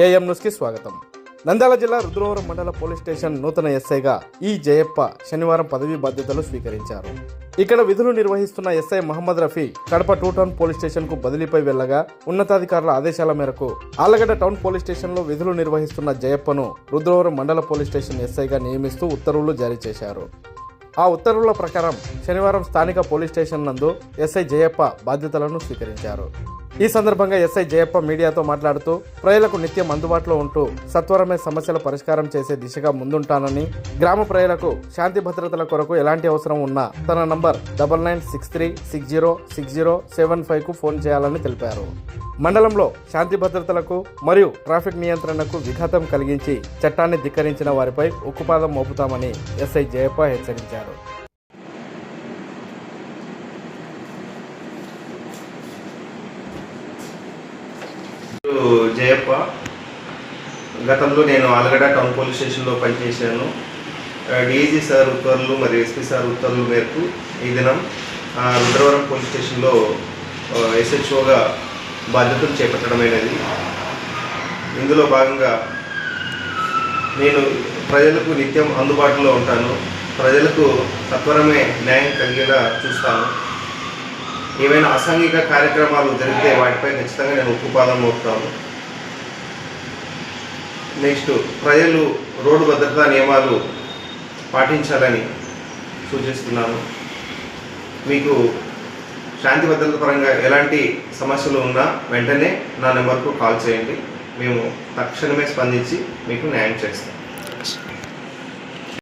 AM న్యూస్కి స్వాగతం. నంద్యాల జిల్లా రుద్రవరం మండల పోలీస్ స్టేషన్ నూతన ఎస్ఐగా ఈ జయప్ప శనివారం పదవీ బాధ్యతలు స్వీకరించారు. ఇక్కడ విధులు నిర్వహిస్తున్న SI Mohammed Rafi Kadapa two town police స్టేషన్కు బదిలీపై వెళ్ళగా ఉన్నతాధికారుల ఆదేశాల మేరకు ఆలగడ్డ టౌన్ పోలీస్ స్టేషన్లో విధులు నిర్వహిస్తున్న జయప్పను రుద్రవరం మండల పోలీస్ స్టేషన్ ఎస్ఐగా నియమిస్తూ ఉత్తర్వులు జారీ చేశారు. ఆ ఉత్తర్వుల ప్రకారం శనివారం స్థానిక పోలీస్ స్టేషన్ నందు ఎస్ఐ జయప్ప బాధ్యతలను స్వీకరించారు. ఈ సందర్భంగా ఎస్ఐ జయప్ప మీడియాతో మాట్లాడుతూ ప్రజలకు నిత్యం అందుబాటులో ఉంటూ సత్వరమే సమస్యల పరిష్కారం చేసే దిశగా ముందుంటానని గ్రామ ప్రజలకు శాంతి భద్రతల కొరకు ఎలాంటి అవసరం ఉన్నా తన number double nine six three six zero six zero seven ఫైవ్కు phone చేయాలని తెలిపారు. మండలంలో శాంతి భద్రతలకు మరియు ట్రాఫిక్ నియంత్రణకు విఘాతం కలిగించి చట్టాన్ని ధిక్కరించిన వారిపై ఉక్కుపాదం మోపుతామని ఎస్ఐ జయప్ప హెచ్చరించారు. జయప్ప. గతంలో నేను ఆలగడ్డ టౌన్ పోలీస్ స్టేషన్లో పనిచేశాను. డీజీ సార్ ఉత్తర్వులు మరియు ఎస్పీ సార్ ఉత్తర్వుల మేరకు ఈ దినం ఆ, రుద్రవరం పోలీస్ స్టేషన్లో ఎస్హెచ్ఓగా బాధ్యతలు చేపట్టడమైనది. ఇందులో భాగంగా నేను ప్రజలకు నిత్యం అందుబాటులో ఉంటాను. ప్రజలకు సత్వరమే న్యాయం కలిగేలా చూస్తాను. ఏమైనా అసాంఘిక కార్యక్రమాలు జరిగితే వాటిపై ఖచ్చితంగా నేను ఉక్కుపాదం మోపుతాను. నెక్స్ట్ ప్రజలు రోడ్డు భద్రతా నియమాలు పాటించాలని సూచిస్తున్నాను. మీకు శాంతి భద్రత పరంగా ఎలాంటి సమస్యలు ఉన్నా వెంటనే నా నెంబర్కు కాల్ చేయండి. మేము తక్షణమే స్పందించి మీకు న్యాయం చేస్తాం.